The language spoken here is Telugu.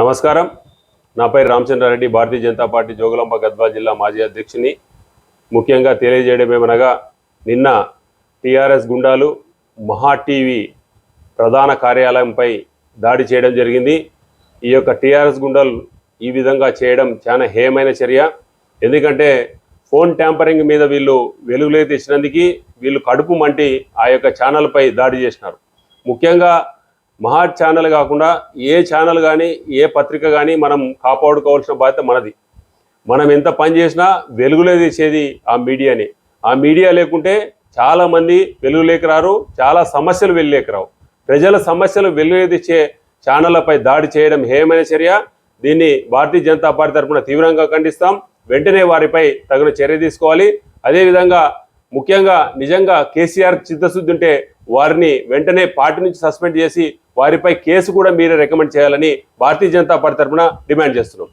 నమస్కారం. నా పేరు రామచంద్రారెడ్డి. భారతీయ జనతా పార్టీ జోగులాంబ గద్వాల్ జిల్లా మాజీ అధ్యక్షుని. ముఖ్యంగా తెలియజేయడం ఏమనగా నిన్న టీఆర్ఎస్ గుండాలు మహా టీవీ ప్రధాన కార్యాలయంపై దాడి చేయడం జరిగింది. ఈ యొక్క టీఆర్ఎస్ గుండాలు ఈ విధంగా చేయడం చాలా హేయమైన చర్య. ఎందుకంటే ఫోన్ ట్యాంపరింగ్ మీద వీళ్ళు వెలుగులోకి తెచ్చినందుకు వీళ్ళు కడుపు మంటి ఆ యొక్క ఛానల్పై దాడి చేసినారు. ముఖ్యంగా మహా ఛానల్ కాకుండా ఏ ఛానల్ కానీ ఏ పత్రిక కానీ మనం కాపాడుకోవాల్సిన బాధ్యత మనది. మనం ఎంత పని చేసినా వెలుగులే తీసేది ఆ మీడియాని. ఆ మీడియా లేకుంటే చాలామంది వెలుగులేకి రారు చాలా సమస్యలు వెలుగులేకి రావు. ప్రజల సమస్యలు వెలుగులోకి తెచ్చే ఛానళ్ళపై దాడి చేయడం హేమైన చర్య. దీన్ని భారతీయ జనతా పార్టీ తరఫున తీవ్రంగా ఖండిస్తాం. వెంటనే వారిపై తగిన చర్య తీసుకోవాలి. అదేవిధంగా ముఖ్యంగా నిజంగా కేసీఆర్ చిత్తశుద్ధి ఉంటే వారిని వెంటనే పార్టీ నుంచి సస్పెండ్ చేసి వారిపై కేసు కూడా మీరే రికమెండ్ చేయాలని భారతీయ జనతా పార్టీ తరఫున డిమాండ్ చేస్తున్నాం.